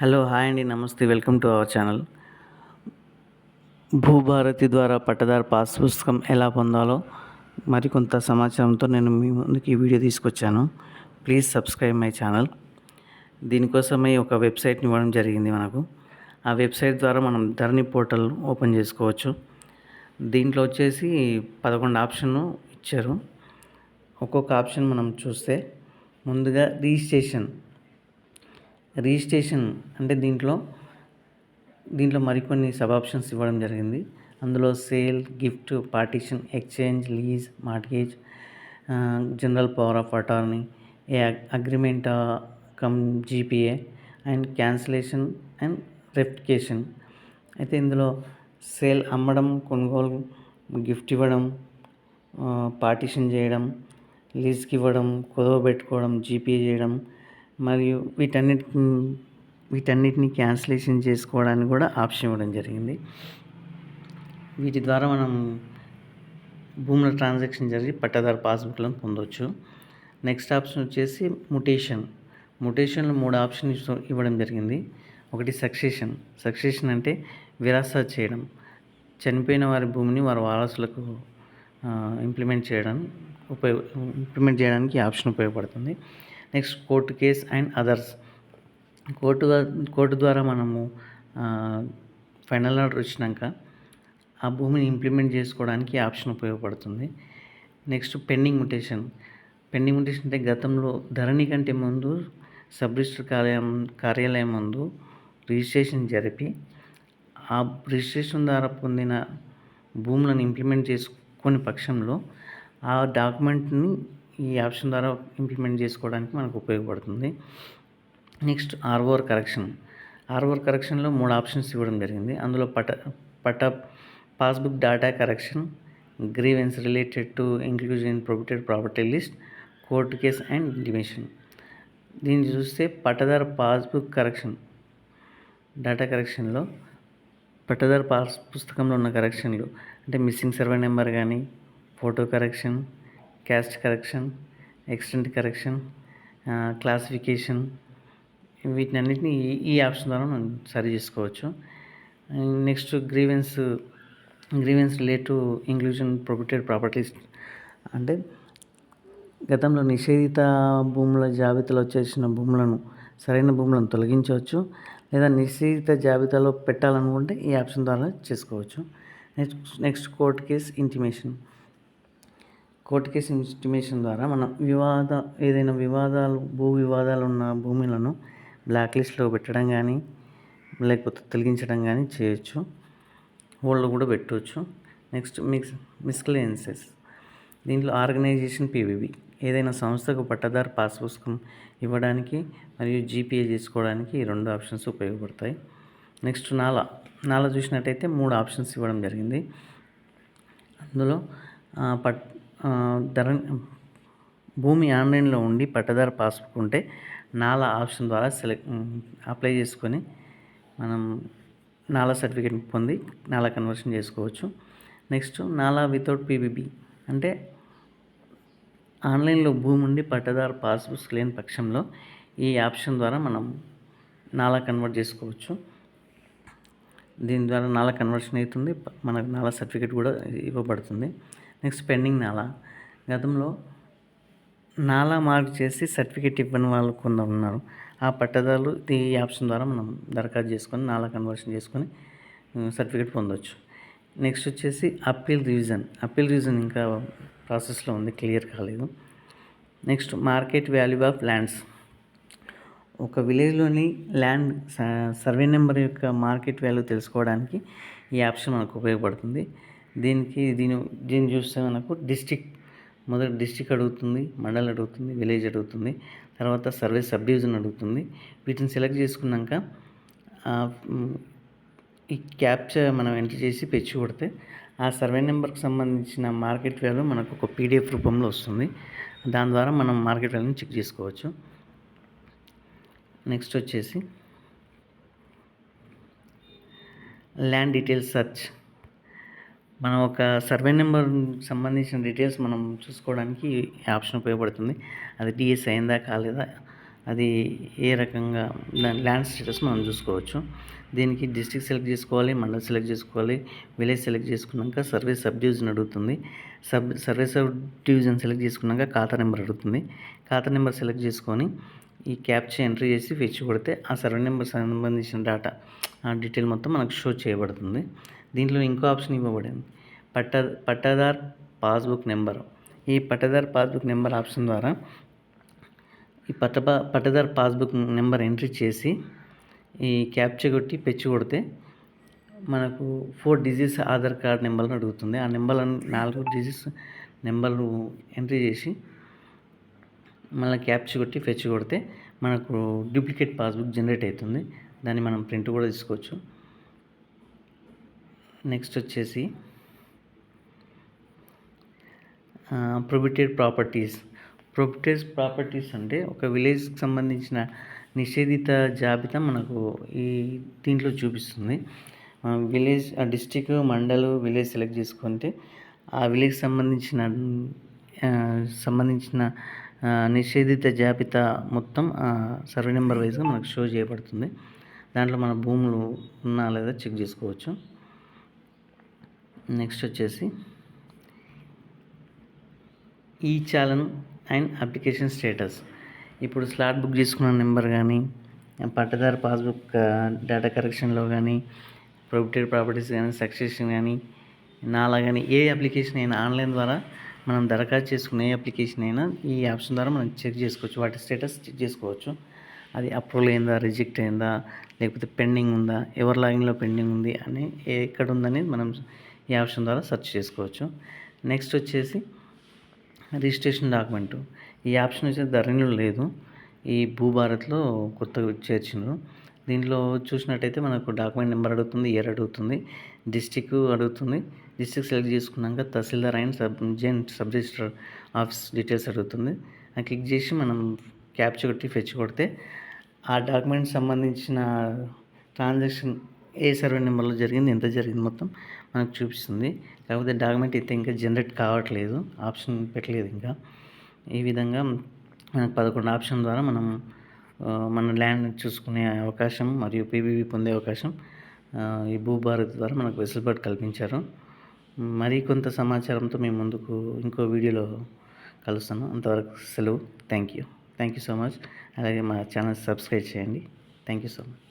Hello hi అండి నమస్తే welcome to our channel. Bhubharati ద్వారా పట్టదారు పాస్ పుస్తకం ఎలా పొందాలో మరికొంత సమాచారంతో నేను మీ ముందుకు ఈ వీడియో తీసుకొచ్చాను. Please subscribe my channel. దీనికోసమై ఒక వెబ్సైట్ని ఇవ్వడం జరిగింది మనకు. ఆ వెబ్సైట్ ద్వారా మనం ధరణి పోర్టల్ ఓపెన్ చేసుకోవచ్చు. దీంట్లో వచ్చేసి పదకొండు ఆప్షన్ ఇచ్చారు. ఒక్కొక్క ఆప్షన్ మనం చూస్తే ముందుగా రిజిస్ట్రేషన్. రిజిస్ట్రేషన్ అంటే దీంట్లో దీంట్లో మరికొన్ని సబ్ ఆప్షన్స్ ఇవ్వడం జరిగింది. అందులో sale gift partition exchange lease mortgage general power of attorney a agreement cum GPA and cancellation and ratification అయితే ఇందులో సేల్ అమ్మడం కొనుగోలు గిఫ్ట్ ఇవ్వడం పార్టీషన్ చేయడం లీజ్కి ఇవ్వడం కుదవ పెట్టుకోవడం జీపీఏ చేయడం మరియు వీటన్నిటి వీటన్నిటిని క్యాన్సిలేషన్ చేసుకోవడానికి కూడా ఆప్షన్ ఇవ్వడం జరిగింది. వీటి ద్వారా మనం భూముల ట్రాన్సాక్షన్ జరిగి పట్టాదారు పాస్బుక్లను పొందవచ్చు నెక్స్ట్ ఆప్షన్ వచ్చేసి ముటేషన్. ముటేషన్లో మూడు ఆప్షన్ ఇవ్వడం జరిగింది. ఒకటి సక్సెషన్. సక్సెషన్ అంటే విరాస చేయడం. చనిపోయిన వారి భూమిని వారి వారసులకు ఇంప్లిమెంట్ చేయడం ఉపయోగ ఇంప్లిమెంట్ చేయడానికి ఆప్షన్ ఉపయోగపడుతుంది. Next court case and others. Court court ద్వారా మనము ఫైనల్ ఆర్డర్ వచ్చినాక ఆ భూమిని ఇంప్లిమెంట్ చేసుకోవడానికి ఆప్షన్ ఉపయోగపడుతుంది. Next pending mutation. Pending mutation అంటే గతంలో ధరణి కంటే ముందు సబ్ రిజిస్టర్ కార్యాలయం కార్యాలయం ముందు రిజిస్ట్రేషన్ జరిపి ఆ రిజిస్ట్రేషన్ ద్వారా పొందిన భూములను ఇంప్లిమెంట్ చేసుకుని పక్షంలో ఆ డాక్యుమెంట్ని ఈ ఆప్షన్ ద్వారా ఇంప్లిమెంట్ చేసుకోవడానికి మనకు ఉపయోగపడుతుంది. నెక్స్ట్ ఆర్ఓఆర్ కరెక్షన్ ఆర్ఓఆర్ కరెక్షన్లో మూడు ఆప్షన్స్ ఇవ్వడం జరిగింది. అందులో పట పట passbook data correction grievance related to inclusion in prohibited property list court case and demission దీన్ని చూస్తే పట్టదారు పాస్బుక్ కరెక్షన్ డేటా కరెక్షన్లో పట్టదారు పాస్ పుస్తకంలో ఉన్న కరెక్షన్లు అంటే మిస్సింగ్ సర్వే నెంబర్ కానీ photo correction caste correction extent correction classification వీటిని అన్నింటినీ ఈ ఆప్షన్ ద్వారా మనం సరి చేసుకోవచ్చు. Next grievance grievance relate to inclusion prohibited properties అంటే గతంలో నిషేధిత భూముల జాబితాలో వచ్చేసిన భూములను సరైన భూములను తొలగించవచ్చు లేదా నిషేధిత జాబితాలో పెట్టాలనుకుంటే ఈ ఆప్షన్ ద్వారా చేసుకోవచ్చు. Next next court case intimation court case intimation ద్వారా మనం వివాద ఏదైనా వివాదాలు భూ వివాదాలు ఉన్న భూములను బ్లాక్ లిస్ట్లో పెట్టడం కానీ లేకపోతే తొలగించడం కానీ చేయొచ్చు. హోల్డ్ కూడా పెట్టవచ్చు నెక్స్ట్ మిక్స్ మిస్క్లెన్సెస్ దీంట్లో ఆర్గనైజేషన్ పీవీబీ ఏదైనా సంస్థకు పట్టదారు పాస్ పుస్తకం ఇవ్వడానికి మరియు జీపీఏ చేసుకోవడానికి ఈ రెండు ఆప్షన్స్ ఉపయోగపడతాయి. నెక్స్ట్ నాలా. నాలా చూసినట్టయితే మూడు ఆప్షన్స్ ఇవ్వడం జరిగింది. అందులో పట్ ధర భూమి ఆన్లైన్లో ఉండి పట్టదార పాస్బుక్ ఉంటే నాలా ఆప్షన్ ద్వారా సెలెక్ట్ అప్లై చేసుకొని మనం నాలా సర్టిఫికేట్ పొంది నాలా కన్వర్షన్ చేసుకోవచ్చు. నెక్స్ట్ నాలా వితౌట్ పీబీబీ అంటే ఆన్లైన్లో భూమి ఉండి పట్టదారు పాస్బుక్స్ లేని పక్షంలో ఈ ఆప్షన్ ద్వారా మనం నాలా కన్వర్ట్ చేసుకోవచ్చు. దీని ద్వారా నాలా కన్వర్షన్ అవుతుంది మనకు నాలా సర్టిఫికేట్ కూడా ఇవ్వబడుతుంది. నెక్స్ట్ పెండింగ్ నాలా. గతంలో నాలా మార్క్ చేసి సర్టిఫికేట్ ఇవ్వని వాళ్ళు కొందరు ఉన్నారు. ఆ పట్టదారులు ఈ ఆప్షన్ ద్వారా మనం దరఖాస్తు చేసుకొని నాలా కన్వర్షన్ చేసుకొని సర్టిఫికేట్ పొందవచ్చు నెక్స్ట్ వచ్చేసి అప్పీల్ రివిజన్. అప్పీల్ రివిజన్ ఇంకా ప్రాసెస్లో ఉంది క్లియర్ కాలేదు. Next market value of lands. ఒక విలేజ్లోని ల్యాండ్ సర్వే నెంబర్ యొక్క మార్కెట్ వాల్యూ తెలుసుకోవడానికి ఈ ఆప్షన్ మనకు ఉపయోగపడుతుంది. దీనికి దీని దీన్ని చూస్తే మనకు డిస్టిక్ మొదటి డిస్టిక్ అడుగుతుంది మండల్ అడుగుతుంది విలేజ్ అడుగుతుంది తర్వాత సర్వే సబ్ డివిజన్ అడుగుతుంది. వీటిని సెలెక్ట్ చేసుకున్నాక ఈ క్యాప్చర్ మనం ఎంటర్ చేసి పెంచి కొడితే ఆ సర్వే నెంబర్కి సంబంధించిన మార్కెట్ వాల్యూ మనకు ఒక పీడిఎఫ్ రూపంలో వస్తుంది. దాని ద్వారా మనం మార్కెట్ వాల్యూని చెక్ చేసుకోవచ్చు. నెక్స్ట్ వచ్చేసి ల్యాండ్ డీటెయిల్స్ సర్చ్. మనం ఒక సర్వే నెంబర్ సంబంధించిన డీటెయిల్స్ మనం చూసుకోవడానికి ఈ ఆప్షన్ ఉపయోగపడుతుంది. అది డిఎస్ అయిందా కాలేదా? అది ఏ రకంగా దాని ల్యాండ్ స్టేటస్ మనం చూసుకోవచ్చు. దీనికి డిస్ట్రిక్ట్ సెలెక్ట్ చేసుకోవాలి మండల్ సెలెక్ట్ చేసుకోవాలి విలేజ్ సెలెక్ట్ చేసుకున్నాక సర్వే సబ్ డివిజన్ అడుగుతుంది. Sub survey sub division select చేసుకున్నాక ఖాతా నెంబర్ అడుగుతుంది. ఖాతా నెంబర్ సెలెక్ట్ చేసుకొని ఈ క్యాప్చా ఎంట్రీ చేసి ఫెచ్ కొడితే ఆ సర్వే నెంబర్ సంబంధించిన డేటా ఆ డీటెయిల్ మొత్తం మనకు షో చేయబడుతుంది. దీంట్లో ఇంకో ఆప్షన్ ఇవ్వబడింది. పట్ట పట్టాదార్ పాస్బుక్ నెంబర్. ఈ పట్టాదార్ పాస్బుక్ నెంబర్ ఆప్షన్ ద్వారా ఈ పట్ట పట్టదార్ పాస్బుక్ నెంబర్ ఎంట్రీ చేసి ఈ క్యాప్చర్ కొట్టి పెచ్చి కొడితే మనకు ఫోర్ డిజిట్స్ ఆధార్ కార్డ్ నెంబర్ని అడుగుతుంది. ఆ నెంబర్ నాలుగు డిజిట్స్ నెంబర్లు ఎంట్రీ చేసి మళ్ళీ క్యాప్చర్ కొట్టి ఫెచ్ కొడితే మనకు డూప్లికేట్ పాస్బుక్ జనరేట్ అవుతుంది. దాన్ని మనం ప్రింట్ కూడా తీసుకోవచ్చు. నెక్స్ట్ వచ్చేసి ప్రొబిటెడ్ ప్రాపర్టీస్ ప్రొబిటెడ్ ప్రాపర్టీస్ అంటే ఒక విలేజ్కి సంబంధించిన నిషేధిత జాబితా మనకు ఈ దీంట్లో చూపిస్తుంది. Village district mandal village select చేసుకుంటే ఆ విలేజ్ సంబంధించిన సంబంధించిన నిషేధిత జాబితా మొత్తం సర్వే నెంబర్ వైజ్గా మనకు షో చేయబడుతుంది. దాంట్లో మన భూములు ఉన్నా లేదా చెక్ చేసుకోవచ్చు. నెక్స్ట్ వచ్చేసి ఈ చాలన్ అండ్ అప్లికేషన్ స్టేటస్. ఇప్పుడు స్లాట్ బుక్ చేసుకున్న నెంబర్ కానీ పట్టదారు పాస్బుక్ డేటా కరెక్షన్లో కానీ ప్రొపర్టీ ప్రాపర్టీస్ కానీ సక్సెషన్ కానీ నాలా కానీ ఏ అప్లికేషన్ అయినా ఆన్లైన్ ద్వారా మనం దరఖాస్తు చేసుకునే ఏ అప్లికేషన్ అయినా ఈ ఆప్షన్ ద్వారా మనం చెక్ చేసుకోవచ్చు. వాటి స్టేటస్ చెక్ చేసుకోవచ్చు. అది అప్రూవల్ అయిందా రిజెక్ట్ అయిందా లేకపోతే పెండింగ్ ఉందా ఎవరి లాగిన్లో పెండింగ్ ఉంది అని ఎక్కడ ఉందని మనం ఈ ఆప్షన్ ద్వారా సెర్చ్ చేసుకోవచ్చు. నెక్స్ట్ వచ్చేసి రిజిస్ట్రేషన్ డాక్యుమెంటు. ఈ ఆప్షన్ వచ్చేసి ధరణిలో లేదు. ఈ భూభారత్లో కొత్తగా చేర్చిండ్రు దీంట్లో చూసినట్టయితే మనకు డాక్యుమెంట్ నెంబర్ అడుగుతుంది ఇయర్ అడుగుతుంది డిస్టిక్ అడుగుతుంది. డిస్టిక్ సెలెక్ట్ చేసుకున్నాక tahsildar and sub gent sub registrar office details అడుగుతుంది. అది క్లిక్ చేసి మనం క్యాప్చర్ కొట్టి ఫెచ్ కొడితే ఆ డాక్యుమెంట్ సంబంధించిన ట్రాన్సాక్షన్ ఏ సర్వే నెంబర్లో జరిగింది ఎంత జరిగింది మొత్తం మనకు చూపిస్తుంది. కాకపోతే డాక్యుమెంట్ అయితే ఇంకా జనరేట్ కావట్లేదు ఆప్షన్ పెట్టలేదు ఇంకా. ఈ విధంగా మనకు పదకొండు ఆప్షన్ ద్వారా మనం మన ల్యాండ్ చూసుకునే అవకాశం మరియు పీబీబీ పొందే అవకాశం ఈ భూభారత్ ద్వారా మనకు వెసులుబాటు కల్పించారు. మరి కొంత సమాచారంతో మేము ముందుకు ఇంకో వీడియోలో కలుస్తాను. అంతవరకు సెలవు. Thank you. Thank you so much. అలాగే మా ఛానల్ సబ్స్క్రైబ్ చేయండి. Thank you so much.